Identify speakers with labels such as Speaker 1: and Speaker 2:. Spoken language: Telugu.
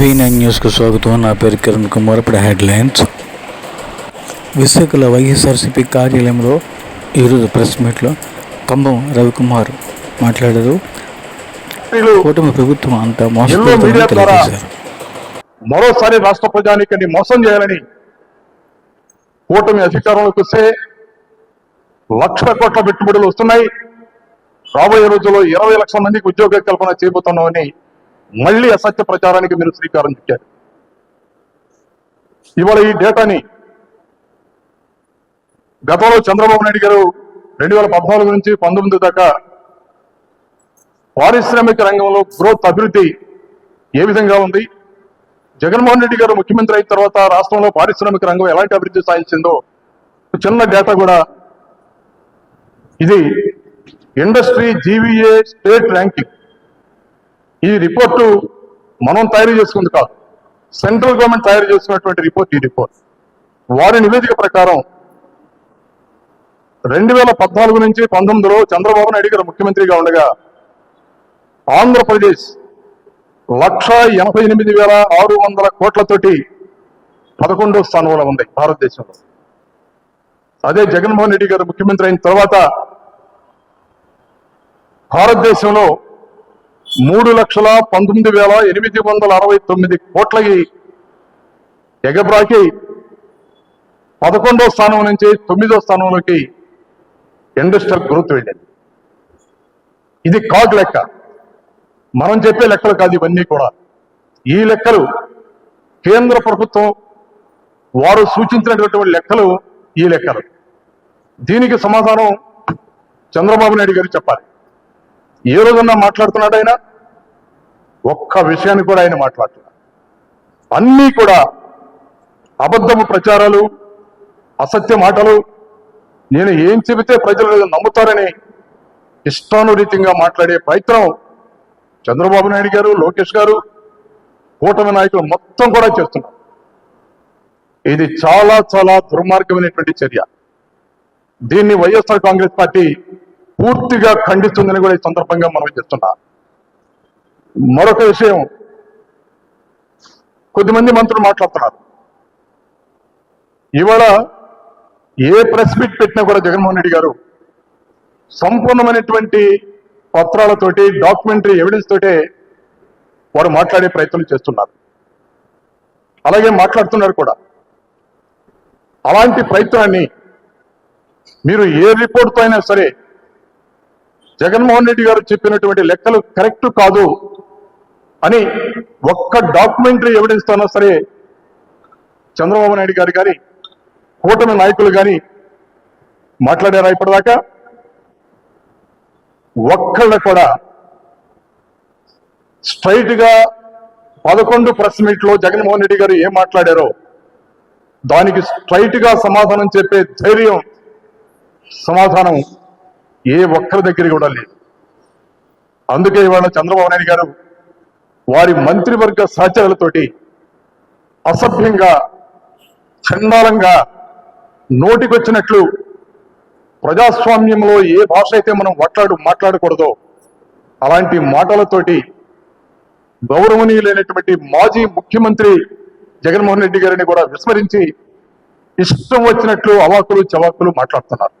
Speaker 1: వి నైన్ న్యూస్కు స్వాగతం. నా పేరు కిరణ్ కుమార్. ఇప్పుడు హెడ్లైన్స్. విశాఖలో వైఎస్ఆర్సీపీ కార్యాలయంలో ఈరోజు ప్రెస్ మీట్లో కంబం రవికుమార్ మాట్లాడారు. కూటమి ప్రభుత్వం అంతా మోసపోతుందని తెలియజేశారు.
Speaker 2: మరోసారి రాష్ట్ర ప్రజానికని మోసం చేయాలని కూటమి అధికారంలోకి వస్తే లక్షల కోట్ల పెట్టుబడులు వస్తున్నాయి. రాబోయే రోజుల్లో ఇరవై లక్షల మందికి ఉద్యోగ కల్పన చేయబోతున్నామని మళ్ళీ అసత్య ప్రచారానికి మీరు శ్రీకారం చుట్టారు. ఇవాళ ఈ డేటాని గతంలో చంద్రబాబు నాయుడు గారు రెండు వేల పద్నాలుగు నుంచి పంతొమ్మిది దాకా పారిశ్రామిక రంగంలో గ్రోత్ అభివృద్ధి ఏ విధంగా ఉంది? జగన్మోహన్ రెడ్డి గారు ముఖ్యమంత్రి అయిన తర్వాత రాష్ట్రంలో పారిశ్రామిక రంగం ఎలాంటి అభివృద్ధి సాధించిందో చిన్న డేటా కూడా ఇది ఇండస్ట్రీ జీవీఏ స్టేట్ ర్యాంకింగ్ ఈ రిపోర్టు మనం తయారు చేసుకుంది కాదు. సెంట్రల్ గవర్నమెంట్ తయారు చేసుకున్నటువంటి రిపోర్ట్ ఈ రిపోర్ట్ వారి నివేదిక ప్రకారం రెండు వేల పద్నాలుగు నుంచి పంతొమ్మిదిలో చంద్రబాబు నాయుడు గారు ముఖ్యమంత్రిగా ఉండగా ఆంధ్రప్రదేశ్ లక్ష ఎనభై ఎనిమిది వేల ఆరు వందల కోట్లతోటి పదకొండో స్థానంలో ఉంది భారతదేశంలో. అదే జగన్మోహన్ రెడ్డి గారు ముఖ్యమంత్రి అయిన తర్వాత భారతదేశంలో మూడు లక్షల పంతొమ్మిది వేల ఎనిమిది వందల అరవై తొమ్మిది కోట్లకి ఎగబ్రాకి పదకొండో స్థానం నుంచి తొమ్మిదో స్థానంలోకి ఇండస్ట్రియల్ గ్రోత్ వెళ్ళింది ఇది కాగ్ లెక్క. మనం చెప్పే లెక్కలు కాదు ఇవన్నీ కూడా. ఈ లెక్కలు కేంద్ర ప్రభుత్వం వారు సూచించినటువంటి లెక్కలు ఈ లెక్కలు. దీనికి సమాధానం చంద్రబాబు నాయుడు గారు చెప్పాలి. ఏ రోజున్నా మాట్లాడుతున్నాడు ఆయన? ఒక్క విషయాన్ని కూడా ఆయన మాట్లాడుతున్నాడు అన్నీ కూడా అబద్ధము ప్రచారాలు అసత్య మాటలు నేను ఏం చెబితే ప్రజలు నమ్ముతారని ఇష్టానురీతంగా మాట్లాడే ప్రయత్నం చంద్రబాబు నాయుడు గారు లోకేష్ గారు కూటమి నాయకులు మొత్తం కూడా చేస్తున్నారు. ఇది చాలా చాలా దుర్మార్గమైనటువంటి చర్య. దీన్ని వైఎస్ఆర్ కాంగ్రెస్ పార్టీ పూర్తిగా ఖండిస్తుందని కూడా ఈ సందర్భంగా మనం చేస్తున్నా మరొక విషయం కొద్దిమంది మంత్రులు మాట్లాడుతున్నారు. ఇవాళ ఏ ప్రెస్ మీట్ పెట్టినా కూడా జగన్మోహన్ రెడ్డి గారు సంపూర్ణమైనటువంటి పత్రాలతోటి డాక్యుమెంటరీ ఎవిడెన్స్ తోటే వారు మాట్లాడే ప్రయత్నం చేస్తున్నారు. అలాగే మాట్లాడుతున్నారు కూడా. అలాంటి ప్రయత్నాన్ని మీరు ఏ రిపోర్ట్తో అయినా సరే జగన్మోహన్ రెడ్డి గారు చెప్పినటువంటి లెక్కలు కరెక్ట్ కాదు అని ఒక్క డాక్యుమెంటరీ ఎవిడెన్స్ తోనా సరే చంద్రబాబు నాయుడు గారు కానీ కూటమి నాయకులు కానీ మాట్లాడారా ఇప్పటిదాకా? ఒక్కళ్ళు కూడా స్ట్రైట్గా పదకొండు ప్రెస్ మీట్లో జగన్మోహన్ రెడ్డి గారు ఏం మాట్లాడారో దానికి స్ట్రైట్గా సమాధానం చెప్పే ధైర్యం సమాధానం ఏ ఒక్కరి దగ్గర కూడా లేదు. అందుకే ఇవాళ చంద్రబాబు నాయుడు గారు వారి మంత్రివర్గ సహచరులతోటి అసభ్యంగా చండాలంగా నోటికొచ్చినట్లు ప్రజాస్వామ్యంలో ఏ భాష అయితే మనం మాట్లాడు మాట్లాడకూడదో అలాంటి మాటలతోటి గౌరవనీయులైనటువంటి మాజీ ముఖ్యమంత్రి జగన్మోహన్ రెడ్డి గారిని కూడా విస్మరించి ఇష్టం వచ్చినట్లు అవాకులు చవాకులు మాట్లాడుతున్నారు.